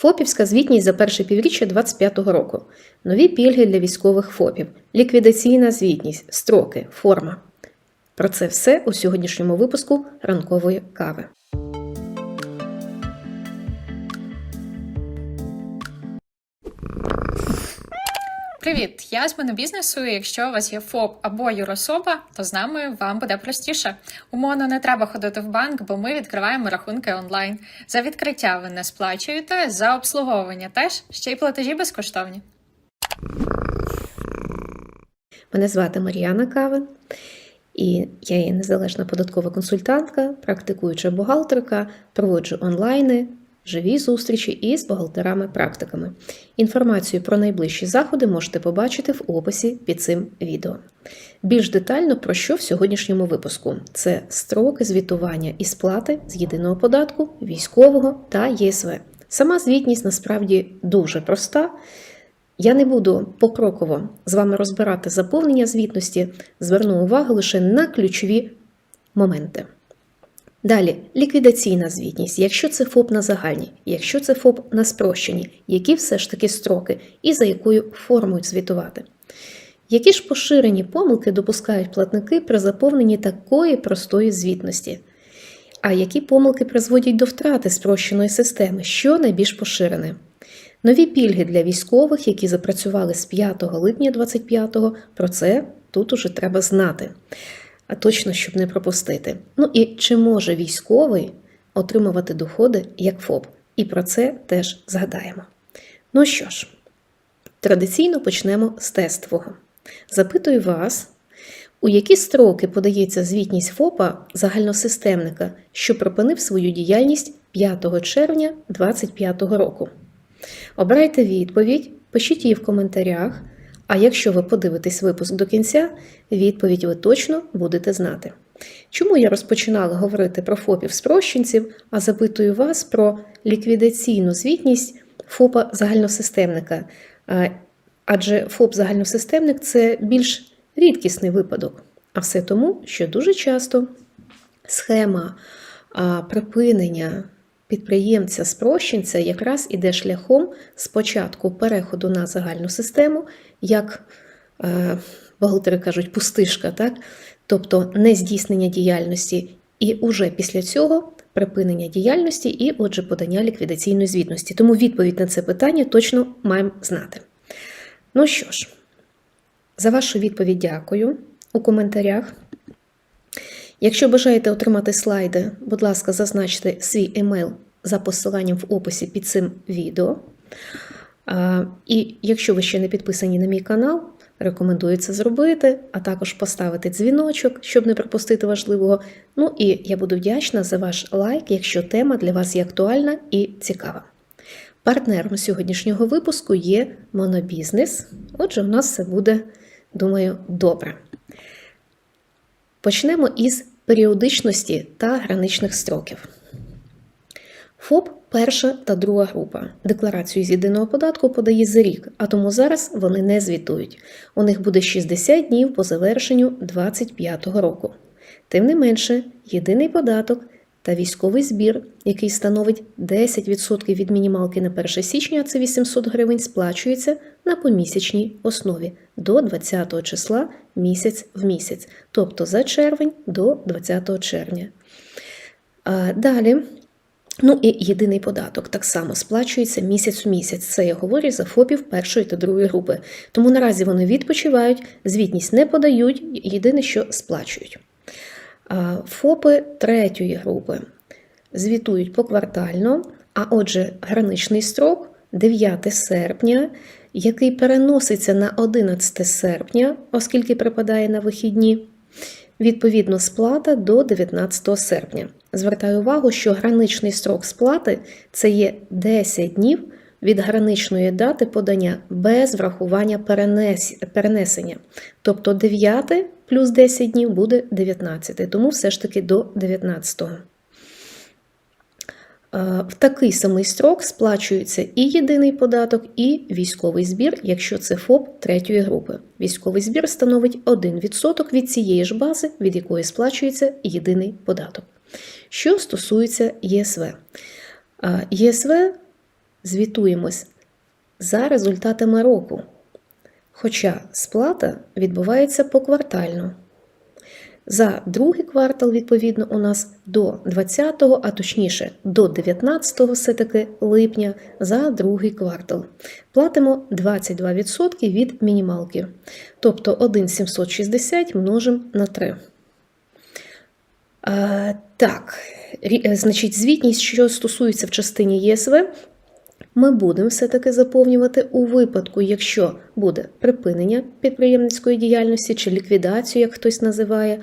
ФОПівська звітність за перше півріччя 2025 року. Нові пільги для військових ФОПів, ліквідаційна звітність, строки, форма. Про це все у сьогоднішньому випуску ранкової кави. Привіт, я з монобізнесу. і Якщо у вас є ФОП або юрособа, то з нами вам буде простіше. Умовно не треба ходити в банк, бо ми відкриваємо рахунки онлайн. За відкриття ви не сплачуєте, за обслуговування теж ще й платежі безкоштовні. Мене звати Мар'яна Кавин, і я є незалежна податкова консультантка, практикуюча бухгалтерка, проводжу онлайни, живі зустрічі із бухгалтерами-практиками. Інформацію про найближчі заходи можете побачити в описі під цим відео. Більш детально про що в сьогоднішньому випуску: це строки звітування і сплати з єдиного податку, військового та ЄСВ. Сама звітність насправді дуже проста. Я не буду покроково з вами розбирати заповнення звітності, зверну увагу лише на ключові моменти. Далі, ліквідаційна звітність, якщо це ФОП на загальній, якщо це ФОП на спрощенні, які все ж таки строки і за якою формою звітувати. Які ж поширені помилки допускають платники при заповненні такої простої звітності? А які помилки призводять до втрати спрощеної системи, що найбільш поширене? Нові пільги для військових, які запрацювали з 5 липня 25-го, про це тут уже треба знати, а точно, щоб не пропустити. Ну і чи може військовий отримувати доходи як ФОП? І про це теж згадаємо. Ну що ж, традиційно почнемо з тестового. Запитую вас, у які строки подається звітність ФОПа загальносистемника, що припинив свою діяльність 5 червня 2025 року? Обирайте відповідь, пишіть її в коментарях, а якщо ви подивитесь випуск до кінця, відповідь ви точно будете знати. Чому я розпочинала говорити про ФОПів спрощенців, а запитую вас про ліквідаційну звітність ФОПа загальносистемника? Адже ФОП загальносистемник це більш рідкісний випадок. А все тому, що дуже часто схема припинення підприємця спрощенця якраз іде шляхом спочатку переходу на загальну систему, як е, бухгалтери кажуть, пустишка, так? тобто не здійснення діяльності, і уже після цього припинення діяльності і, отже, подання ліквідаційної звітності. Тому відповідь на це питання точно маємо знати. Ну що ж, за вашу відповідь дякую у коментарях. Якщо бажаєте отримати слайди, будь ласка, зазначте свій емейл за посиланням в описі під цим відео. І якщо ви ще не підписані на мій канал, рекомендую це зробити, а також поставити дзвіночок, щоб не пропустити важливого. Ну і я буду вдячна за ваш лайк, якщо тема для вас є актуальна і цікава. Партнером сьогоднішнього випуску є монобізнес. Отже, у нас все буде, думаю, добре. Почнемо із періодичності та граничних строків. ФОП перша та друга група. Декларацію з єдиного податку подає за рік, а тому зараз вони не звітують. У них буде 60 днів по завершенню 2025 року. Тим не менше, єдиний податок та військовий збір, який становить 10% від мінімалки на 1 січня, це 800 гривень, сплачується на помісячній основі до 20 числа місяць в місяць, тобто за червень до 20 червня. А Далі. Ну і єдиний податок так само сплачується місяць у місяць. Це я говорю за ФОПів першої та другої групи. Тому наразі вони відпочивають, звітність не подають, єдине, що сплачують. ФОПи третьої групи звітують поквартально, а отже, граничний строк 9 серпня, який переноситься на 11 серпня, оскільки припадає на вихідні. Відповідно, сплата до 19 серпня. Звертаю увагу, що граничний строк сплати це є 10 днів від граничної дати подання без врахування перенесення. Тобто 9 плюс 10 днів буде 19, тому все ж таки до 19. В такий самий строк сплачується і єдиний податок, і військовий збір, якщо це ФОП третьої групи. Військовий збір становить 1% від цієї ж бази, від якої сплачується єдиний податок. Що стосується ЄСВ, ЄСВ звітуємось за результатами року. Хоча сплата відбувається поквартально. За другий квартал, відповідно, у нас до 20-го, а точніше до 19-го все-таки липня за другий квартал. Платимо 22% від мінімалки. Тобто 1,760 множимо на 3. А, так, е, значить, звітність, що стосується в частині ЄСВ, ми будемо все-таки заповнювати у випадку, якщо буде припинення підприємницької діяльності чи ліквідацію, як хтось називає.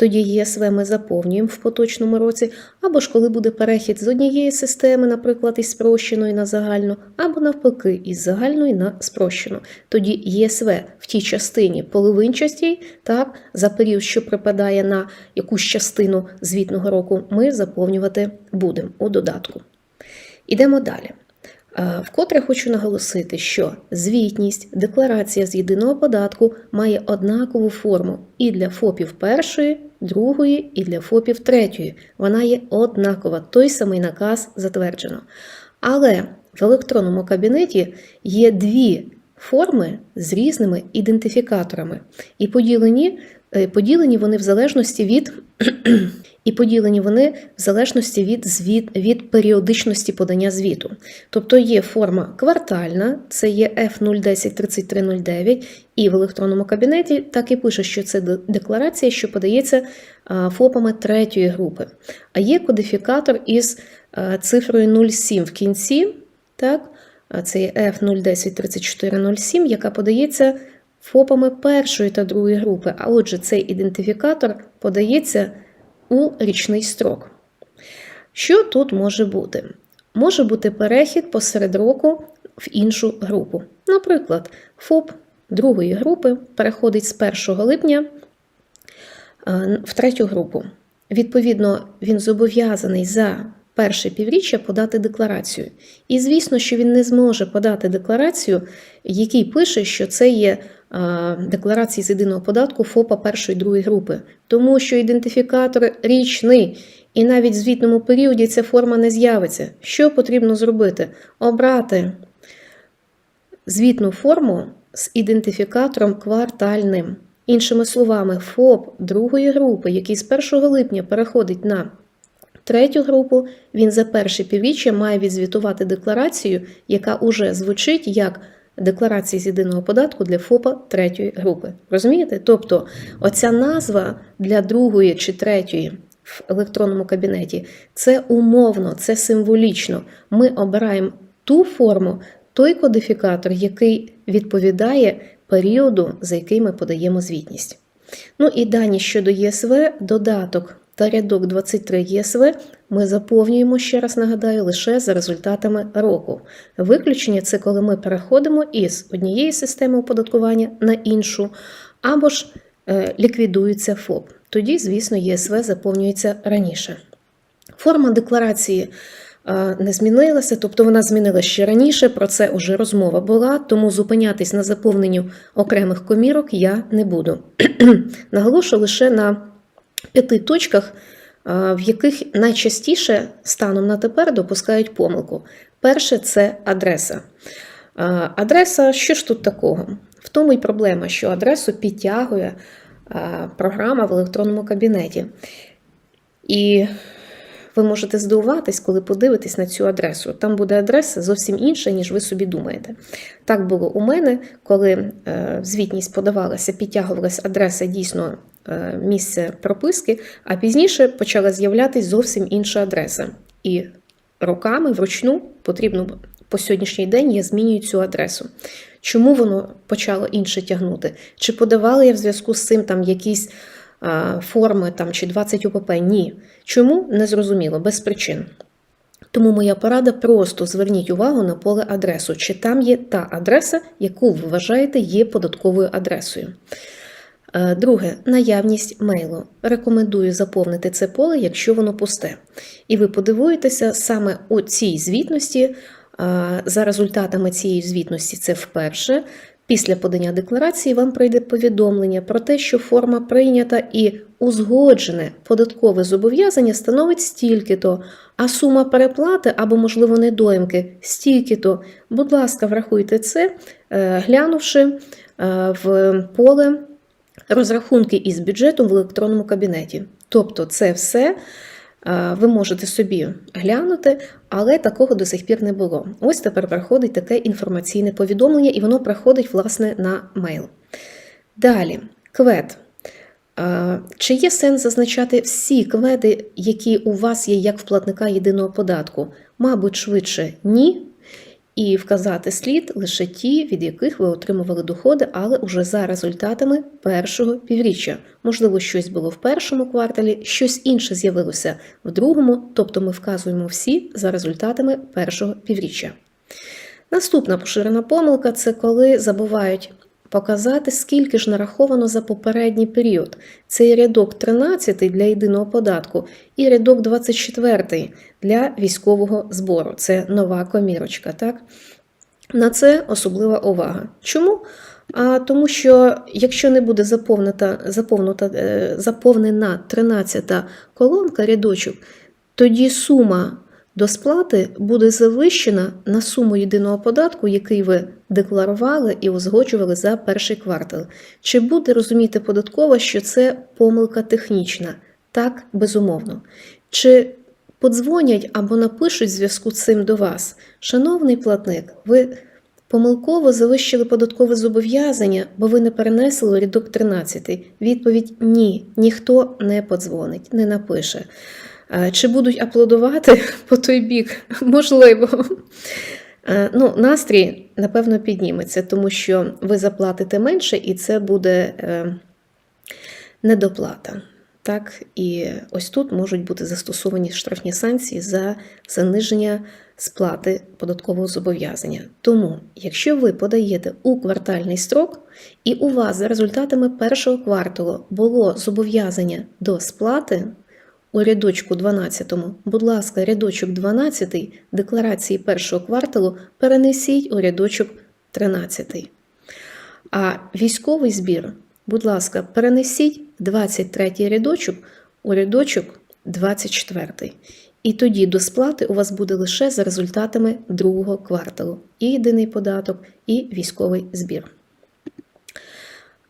Тоді ЄСВ ми заповнюємо в поточному році, або ж коли буде перехід з однієї системи, наприклад, із спрощеної на загальну, або навпаки, із загальної на спрощену. Тоді ЄСВ в тій частині половинчастій, так, за період, що припадає на якусь частину звітного року, ми заповнювати будемо у додатку. Ідемо далі. Е, Вкотре хочу наголосити, що звітність, декларація з єдиного податку має однакову форму і для ФОПів першої, другої, і для ФОПів третьої. Вона є однакова, той самий наказ затверджено. Але в електронному кабінеті є дві форми з різними ідентифікаторами, і поділені, е, поділені вони в залежності від і поділені вони в залежності від, звіт, від періодичності подання звіту. Тобто є форма квартальна, це є F0103309, і в електронному кабінеті так і пише, що це декларація, що подається ФОПами третьої групи. А є кодифікатор із цифрою 07 в кінці, так? це є F0103407, яка подається ФОПами першої та другої групи. А отже, цей ідентифікатор подається у річний строк. Що тут може бути? Може бути перехід посеред року в іншу групу. Наприклад, ФОП другої групи переходить з 1 липня е, в третю групу. Відповідно, він зобов'язаний за перше півріччя подати декларацію. І звісно, що він не зможе подати декларацію, який пише, що це є е, декларації з єдиного податку ФОПа першої другої групи, тому що ідентифікатор річний, і навіть в звітному періоді ця форма не з'явиться. Що потрібно зробити? Обрати звітну форму з ідентифікатором квартальним. Іншими словами, ФОП другої групи, який з 1 липня переходить на третю групу, він за перше півріччя має відзвітувати декларацію, яка уже звучить як декларація з єдиного податку для ФОПа третьої групи. Розумієте? Тобто, оця назва для другої чи третьої в електронному кабінеті це умовно, це символічно. Ми обираємо ту форму, той кодифікатор, який відповідає періоду, за який ми подаємо звітність. Ну і дані щодо ЄСВ, додаток та рядок 23 ЄСВ ми заповнюємо, ще раз нагадаю, лише за результатами року. Виключення це коли ми переходимо із однієї системи оподаткування на іншу, або ж е, ліквідується ФОП. Тоді, звісно, ЄСВ заповнюється раніше. Форма декларації е, не змінилася, тобто вона змінилася ще раніше. Про це вже розмова була, тому зупинятись на заповненню окремих комірок я не буду. Наголошу лише на п'яти точках, е, в яких найчастіше станом на тепер допускають помилку. Перше це адреса. Е, Адреса, що ж тут такого? В тому й проблема, що адресу підтягує е, програма в електронному кабінеті. І ви можете здивуватись, коли подивитесь на цю адресу. Там буде адреса зовсім інша, ніж ви собі думаєте. Так було у мене, коли звітність подавалася, підтягувалася адреса дійсно місце прописки, а пізніше почала з'являтися зовсім інша адреса. І роками вручну потрібно по сьогоднішній день я змінюю цю адресу. Чому воно почало інше тягнути? Чи подавала я в зв'язку з цим там якісь а, форми там, чи 20 ОПП? Ні. Чому? Незрозуміло, без причин. Тому моя порада просто зверніть увагу на поле адресу, чи там є та адреса, яку ви вважаєте є податковою адресою. Е, Друге, наявність мейлу. Рекомендую заповнити це поле, якщо воно пусте. І ви подивуєтеся саме у цій звітності, е, за результатами цієї звітності, це вперше. Після подання декларації вам прийде повідомлення про те, що форма прийнята і узгоджене податкове зобов'язання становить стільки-то, а сума переплати або, можливо, недоїмки стільки-то. Будь ласка, врахуйте це, е, глянувши в поле розрахунки із бюджетом в електронному кабінеті. Тобто, це все е, ви можете собі глянути, але такого до сих пір не було. Ось тепер приходить таке інформаційне повідомлення, і воно приходить, власне, на мейл. Далі, квет. Е, Чи є сенс зазначати всі кведи, які у вас є як в платника єдиного податку? Мабуть, швидше ні. І вказати слід лише ті, від яких ви отримували доходи, але уже за результатами першого півріччя. Можливо, щось було в першому кварталі, щось інше з'явилося в другому, тобто ми вказуємо всі за результатами першого півріччя. Наступна поширена помилка це коли забувають показати, скільки ж нараховано за попередній період. Це і рядок 13 для єдиного податку, і рядок 24 для військового збору. Це нова комірочка. Так? На це особлива увага. Чому? А тому що якщо не буде заповнена, заповнена, е, заповнена 13 колонка рядочок, тоді сума до сплати буде завищена на суму єдиного податку, який ви декларували і узгоджували за перший квартал. Чи буде розуміти податкова, що це помилка технічна? Так, безумовно. Чи подзвонять або напишуть в зв'язку з цим до вас? Шановний платник, ви помилково завищили податкове зобов'язання, бо ви не перенесли рядок 13. Відповідь ні, ніхто не подзвонить, не напише. Е, Чи будуть аплодувати по той бік? Можливо. Е, Ну, настрій, напевно, підніметься, тому що ви заплатите менше, і це буде е, недоплата. Так, і ось тут можуть бути застосовані штрафні санкції за заниження сплати податкового зобов'язання. Тому, якщо ви подаєте у квартальний строк, і у вас за результатами першого кварталу було зобов'язання до сплати, у рядочку 12, будь ласка, рядочок 12 декларації першого кварталу перенесіть у рядочок 13. А військовий збір, будь ласка, перенесіть 23 рядочок у рядочок 24. І тоді до сплати у вас буде лише за результатами другого кварталу і єдиний податок, і військовий збір.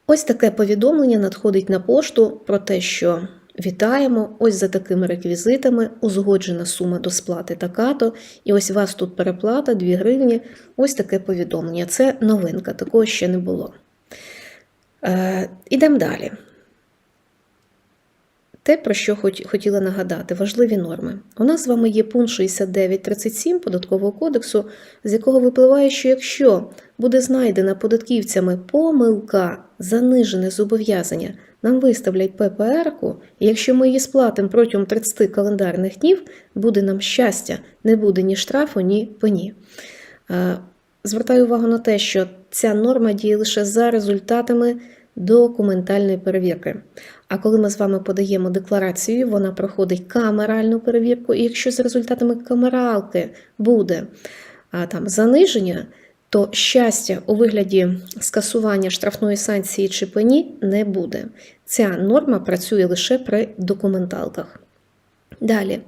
Ось таке повідомлення надходить на пошту про те, що вітаємо, ось за такими реквізитами, узгоджена сума до сплати така-то, і ось у вас тут переплата 2 гривні. Ось таке повідомлення. Це новинка, такого ще не було. Е, Ідемо далі. Те, про що хотіла нагадати, важливі норми. У нас з вами є пункт 6937 податкового кодексу, з якого випливає, що якщо буде знайдена податківцями помилка, занижене зобов'язання, нам виставлять ППР-ку, і якщо ми її сплатимо протягом 30 календарних днів, буде нам щастя, не буде ні штрафу, ні пені. Е, Звертаю увагу на те, що ця норма діє лише за результатами документальної перевірки. А коли ми з вами подаємо декларацію, вона проходить камеральну перевірку, і якщо за результатами камералки буде а, там заниження, то щастя у вигляді скасування штрафної санкції чи пені не буде. Ця норма працює лише при документалках. Далі,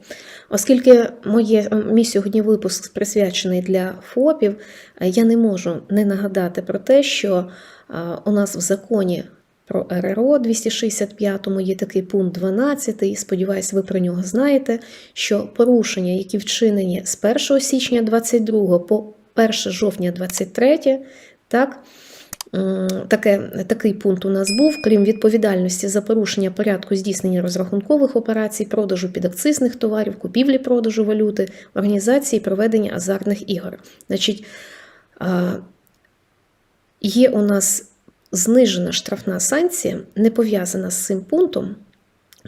оскільки моє, мій сьогодні випуск присвячений для ФОПів, е, я не можу не нагадати про те, що е, у нас в законі про РРО 265 є такий пункт 12, і сподіваюся, ви про нього знаєте, що порушення, які вчинені з 1 січня 22 по 1 жовтня 23, так, Таке, такий пункт у нас був, крім відповідальності за порушення порядку здійснення розрахункових операцій, продажу підакцизних товарів, купівлі продажу валюти, організації проведення азартних ігор. Значить, є у нас знижена штрафна санкція, не пов'язана з цим пунктом.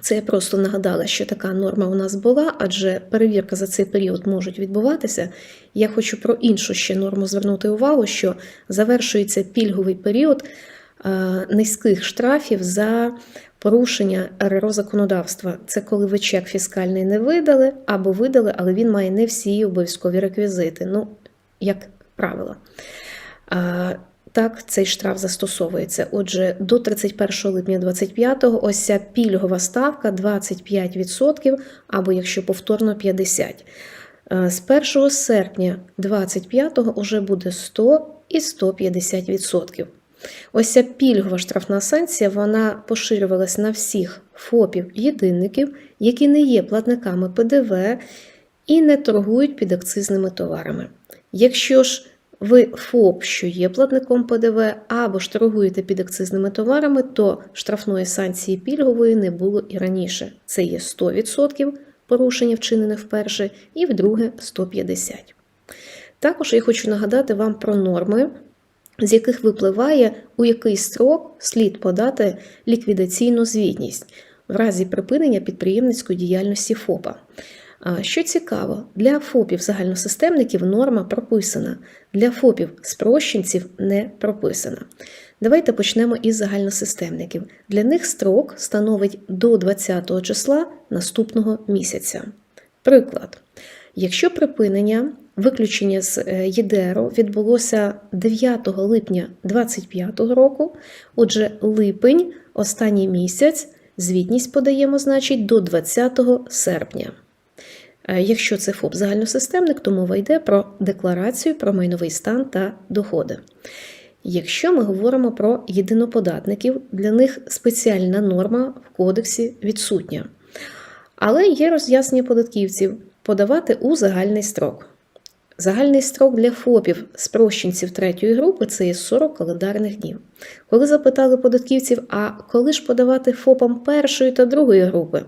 Це я просто нагадала, що така норма у нас була, адже перевірка за цей період може відбуватися. Я хочу про іншу ще норму звернути увагу, що завершується пільговий період е, низьких штрафів за порушення РРО законодавства. Це коли ви чек фіскальний не видали або видали, але він має не всі обов'язкові реквізити. Ну, як правило. Так цей штраф застосовується. Отже, до 31 липня 25 ось ця пільгова ставка 25%, або якщо повторно 50%. Е, З 1 серпня 25 уже буде 100 і 150%. Ось ця пільгова штрафна санкція вона поширювалась на всіх ФОПів-єдинників, які не є платниками ПДВ і не торгують підакцизними товарами. Якщо ж ви ФОП, що є платником ПДВ, або ж торгуєте підакцизними товарами, то штрафної санкції пільгової не було і раніше. Це є 100% порушення вчинене вперше, і вдруге 150%. Також я хочу нагадати вам про норми, з яких випливає, у який строк слід подати ліквідаційну звітність в разі припинення підприємницької діяльності ФОПа. Що цікаво, для ФОПів загальносистемників норма прописана, для ФОПів спрощенців не прописана. Давайте почнемо із загальносистемників. Для них строк становить до 20 числа наступного місяця. Приклад. Якщо припинення виключення з е, ЄДРу відбулося 9 липня 2025 року, отже, липень, останній місяць, звітність подаємо, значить, до 20 серпня. Е, Якщо це ФОП загальносистемник, то мова йде про декларацію про майновий стан та доходи. Якщо ми говоримо про єдиноподатників, для них спеціальна норма в кодексі відсутня. Але є роз'яснення податківців подавати у загальний строк. Загальний строк для ФОПів спрощенців третьої групи це є 40 календарних днів. Коли запитали податківців, а коли ж подавати ФОПам першої та другої групи?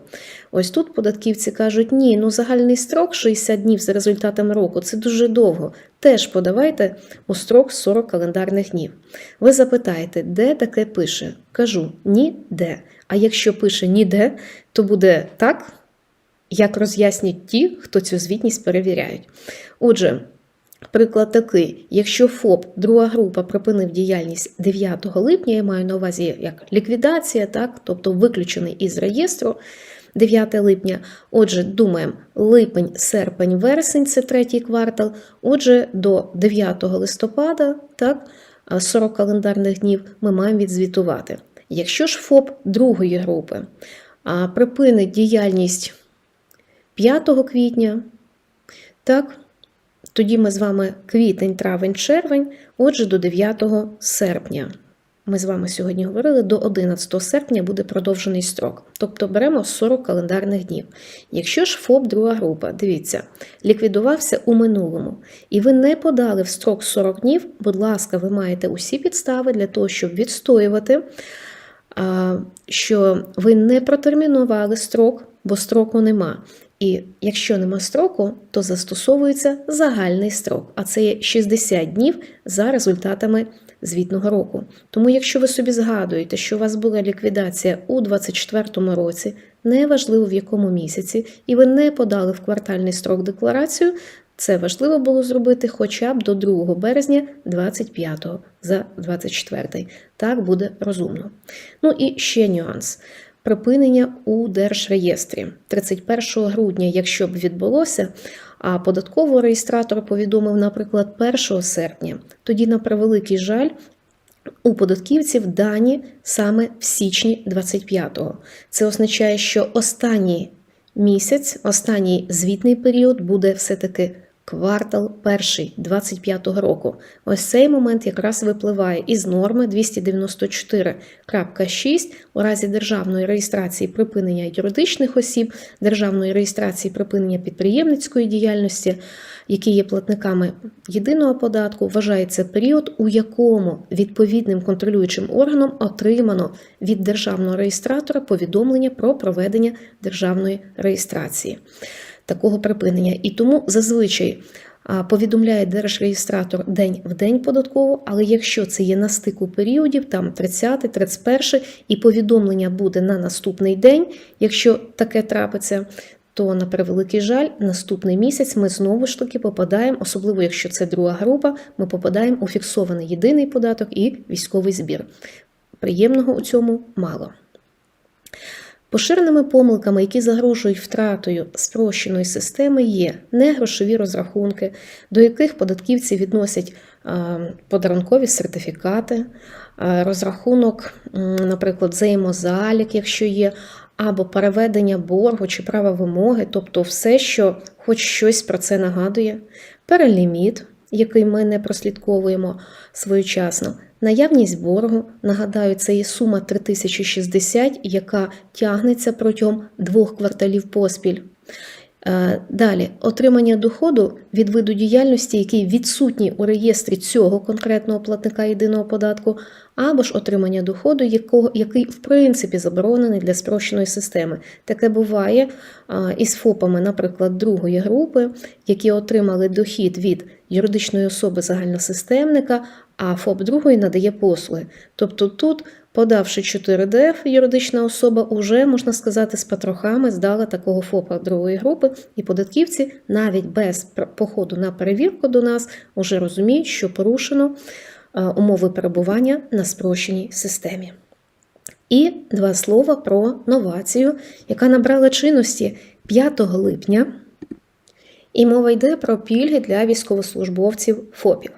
Ось тут податківці кажуть, ні, ну загальний строк 60 днів за результатами року це дуже довго. Теж подавайте у строк 40 календарних днів. Ви запитаєте, де таке пише? Кажу, ніде. А якщо пише ніде, то буде так, як роз'яснять ті, хто цю звітність перевіряють. Отже, приклад такий: якщо ФОП, друга група припинив діяльність 9 липня, я маю на увазі як ліквідація, так, тобто виключений із реєстру 9 липня. Отже, думаємо, липень, серпень, вересень це третій квартал. Отже, до 9 листопада, так, 40 календарних днів ми маємо відзвітувати. Якщо ж ФОП другої групи припинить діяльність 5 квітня, так, тоді ми з вами квітень, травень, червень, отже, до 9 серпня. Ми з вами сьогодні говорили, до 11 серпня буде продовжений строк. Тобто беремо 40 календарних днів. Якщо ж ФОП друга група, дивіться, ліквідувався у минулому, і ви не подали в строк 40 днів, будь ласка, ви маєте усі підстави для того, щоб відстоювати, що ви не протермінували строк, бо строку нема. І якщо нема строку, то застосовується загальний строк, а це є 60 днів за результатами звітного року. Тому, якщо ви собі згадуєте, що у вас була ліквідація у 2024 році, неважливо в якому місяці, і ви не подали в квартальний строк декларацію, це важливо було зробити хоча б до 2 березня 25 за 24. Так буде розумно. Ну і ще нюанс. Припинення у держреєстрі 31 грудня, якщо б відбулося, а податковий реєстратор повідомив, наприклад, 1 серпня, тоді, на превеликий жаль, у податківців дані саме в січні 25-го. Це означає, що останній місяць, останній звітний період буде все-таки квартал перший 25-го року. Ось цей момент якраз випливає із норми 294.6 у разі державної реєстрації припинення юридичних осіб, державної реєстрації припинення підприємницької діяльності, які є платниками єдиного податку, вважається період, у якому відповідним контролюючим органом отримано від державного реєстратора повідомлення про проведення державної реєстрації такого припинення. І тому зазвичай повідомляє держреєстратор день в день податково, але якщо це є на стику періодів, там 30, 31, і повідомлення буде на наступний день, якщо таке трапиться. То, на превеликий жаль, наступний місяць ми знову ж таки попадаємо, особливо якщо це друга група, ми попадаємо у фіксований єдиний податок і військовий збір. Приємного у цьому мало. Поширеними помилками, які загрожують втратою спрощеної системи, є негрошові розрахунки, до яких податківці відносять подарункові сертифікати, розрахунок, наприклад, взаємозалік, якщо є, або переведення боргу чи права вимоги, тобто все, що хоч щось про це нагадує, переліміт, який ми не прослідковуємо своєчасно. Наявність боргу, нагадаю, це є сума 3060, яка тягнеться протягом двох кварталів поспіль. Е, Далі, отримання доходу від виду діяльності, який відсутній у реєстрі цього конкретного платника єдиного податку, або ж отримання доходу, якого, який в принципі заборонений для спрощеної системи. Таке буває із ФОПами, наприклад, другої групи, які отримали дохід від юридичної особи загальносистемника, а ФОП другої надає послуги. Тобто тут, подавши 4ДФ, юридична особа уже, можна сказати, з потрохами здала такого ФОПа другої групи, і податківці навіть без походу на перевірку до нас вже розуміють, що порушено умови перебування на спрощеній системі. І два слова про новацію, яка набрала чинності 5 липня. І мова йде про пільги для військовослужбовців ФОПів.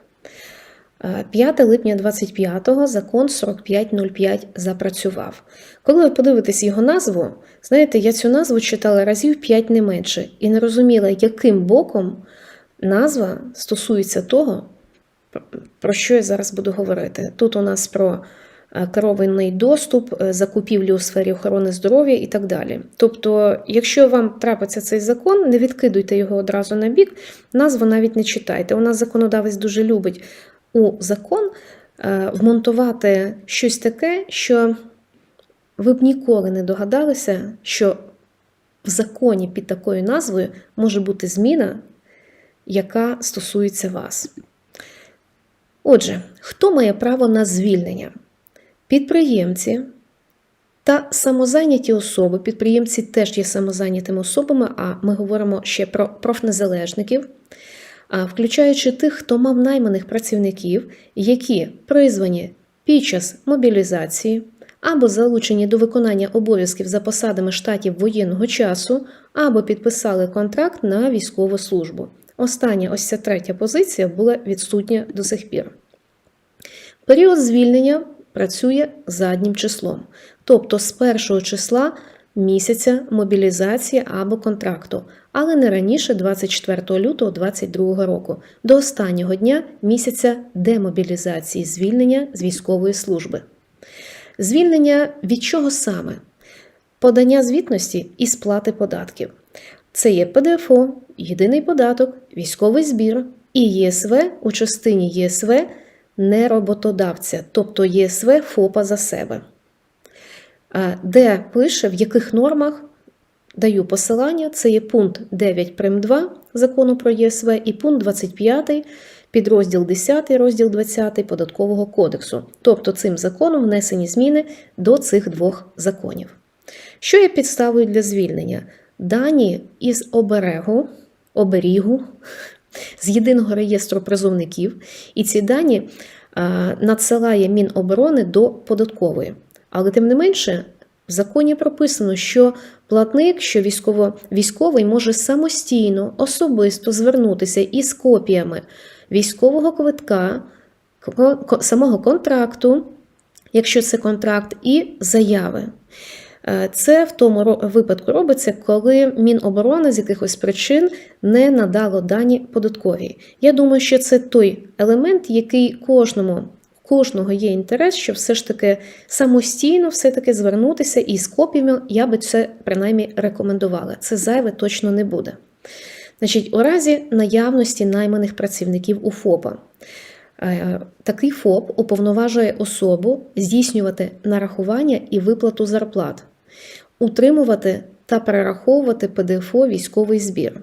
Е, 5 липня 25-го закон 4505 запрацював. Коли ви подивитесь його назву, знаєте, я цю назву читала разів 5 не менше і не розуміла, яким боком назва стосується того, про що я зараз буду говорити. Тут у нас про е, керований доступ, е, закупівлі у сфері охорони здоров'я і так далі. Тобто, якщо вам трапиться цей закон, не відкидуйте його одразу на бік, назву навіть не читайте. У нас законодавець дуже любить у закон е, вмонтувати щось таке, що ви б ніколи не догадалися, що в законі під такою назвою може бути зміна, яка стосується вас. Отже, хто має право на звільнення? Підприємці та самозайняті особи. Підприємці теж є самозайнятими особами, а ми говоримо ще про профнезалежників, включаючи тих, хто мав найманих працівників, які призвані під час мобілізації або залучені до виконання обов'язків за посадами штатів воєнного часу, або підписали контракт на військову службу. Остання, ось ця третя позиція була відсутня до сих пір. Період звільнення працює заднім числом, тобто з першого числа місяця мобілізації або контракту, але не раніше 24 лютого 2022 року, до останнього дня місяця демобілізації звільнення з військової служби. Звільнення від чого саме? Подання звітності і сплати податків. Це є ПДФО, єдиний податок, військовий збір і ЄСВ у частині ЄСВ не роботодавця, тобто ЄСВ ФОПа за себе. Де пише, в яких нормах даю посилання, це є пункт 9 прим 2 закону про ЄСВ і пункт 25 підрозділ 10, розділ 20 Податкового кодексу. Тобто цим законом внесені зміни до цих двох законів. Що є підставою для звільнення? Дані із оберегу, оберігу, з єдиного реєстру призовників, і ці дані надсилає Міноборони до податкової. Але тим не менше, в законі прописано, що платник, що військово, військовий може самостійно, особисто звернутися із копіями військового квитка, самого контракту, якщо це контракт, і заяви. Е, Це в тому випадку робиться, коли Міноборони з якихось причин не надало дані податковій. Я думаю, що це той елемент, який кожному. Кожного є інтерес, щоб все ж таки самостійно все-таки звернутися і з копіями я би це принаймні рекомендувала. Це зайве точно не буде. Значить, у разі наявності найманих працівників у ФОПа. Е, Такий ФОП уповноважує особу здійснювати нарахування і виплату зарплат, утримувати та перераховувати ПДФО військовий збір.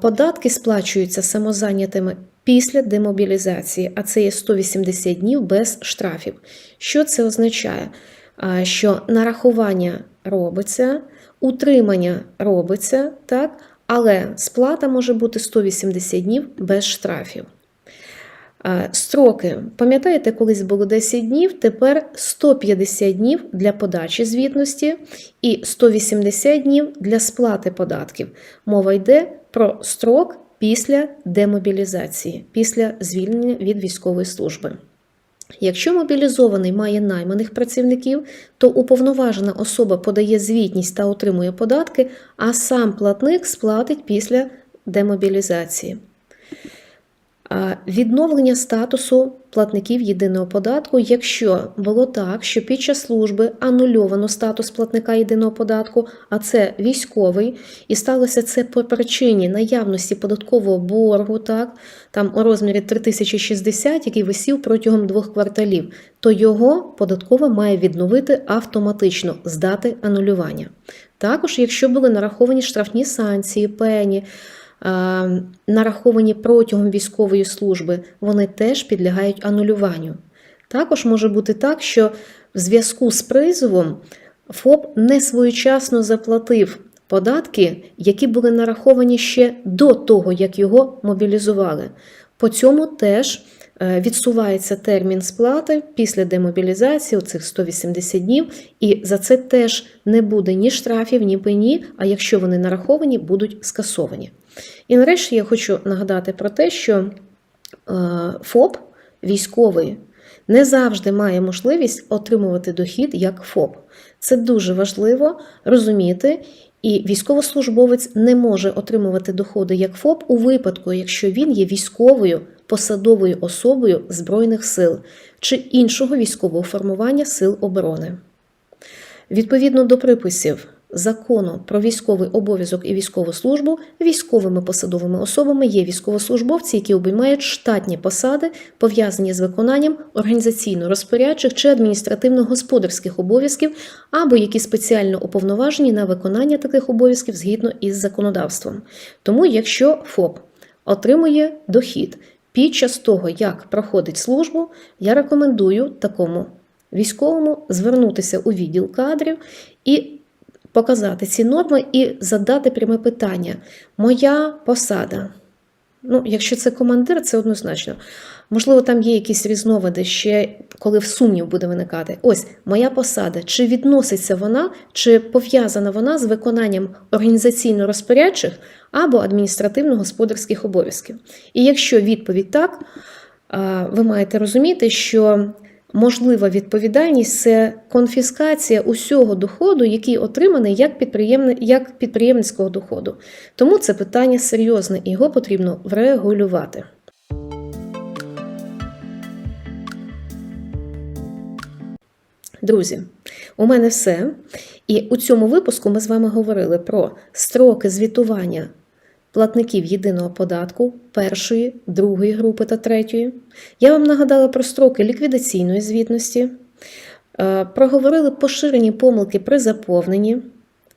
Податки сплачуються самозайнятими після демобілізації, а це є 180 днів без штрафів. Що це означає? Що нарахування робиться, утримання робиться, так, але сплата може бути 180 днів без штрафів. Строки. Пам'ятаєте, колись було 10 днів, тепер 150 днів для подачі звітності і 180 днів для сплати податків. Мова йде про строк після демобілізації, після звільнення від військової служби. Якщо мобілізований має найманих працівників, то уповноважена особа подає звітність та отримує податки, а сам платник сплатить після демобілізації. Відновлення статусу платників єдиного податку, якщо було так, що під час служби анульовано статус платника єдиного податку, а це військовий, і сталося це по причині наявності податкового боргу, так, там у розмірі 3060, який висів протягом двох кварталів, то його податкова має відновити автоматично з дати анулювання. Також, якщо були нараховані штрафні санкції, пені, нараховані протягом військової служби, вони теж підлягають анулюванню. Також може бути так, що в зв'язку з призовом ФОП не своєчасно заплатив податки, які були нараховані ще до того, як його мобілізували. По цьому теж е, відсувається термін сплати після демобілізації, оцих 180 днів, і за це теж не буде ні штрафів, ні пені, а якщо вони нараховані, будуть скасовані. І нарешті я хочу нагадати про те, що е, ФОП військовий не завжди має можливість отримувати дохід як ФОП. Це дуже важливо розуміти. І військовослужбовець не може отримувати доходи як ФОП у випадку, якщо він є військовою посадовою особою Збройних сил чи іншого військового формування Сил оборони. Відповідно до приписів закону про військовий обов'язок і військову службу, військовими посадовими особами є військовослужбовці, які обіймають штатні посади, пов'язані з виконанням організаційно-розпорядчих чи адміністративно-господарських обов'язків, або які спеціально уповноважені на виконання таких обов'язків згідно із законодавством. Тому, якщо ФОП отримує дохід під час того, як проходить службу, я рекомендую такому військовому звернутися у відділ кадрів і показати ці норми і задати пряме питання: Моя посада. Ну, якщо це командир, це однозначно. Можливо, там є якісь різновиди ще, коли в сумнів буде виникати. Ось моя посада. Чи відноситься вона, чи пов'язана вона з виконанням організаційно-розпорядчих або адміністративно-господарських обов'язків? І якщо відповідь так, ви маєте розуміти, що можлива відповідальність це конфіскація усього доходу, який отриманий як, як підприємницького доходу. Тому це питання серйозне і його потрібно врегулювати. Друзі, у мене все. І у цьому випуску ми з вами говорили про строки звітування платників єдиного податку першої, другої групи та третьої. Я вам нагадала про строки ліквідаційної звітності, Е, проговорили поширені помилки при заповненні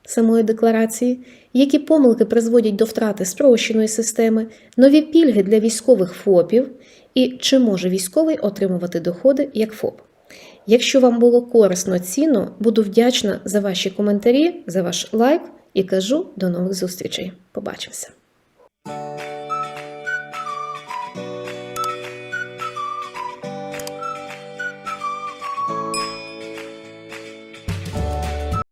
самої декларації, які помилки призводять до втрати спрощеної системи, нові пільги для військових ФОПів і чи може військовий отримувати доходи як ФОП. Якщо вам було корисно цінно, буду вдячна за ваші коментарі, за ваш лайк і кажу до нових зустрічей. Побачимося! Thank you.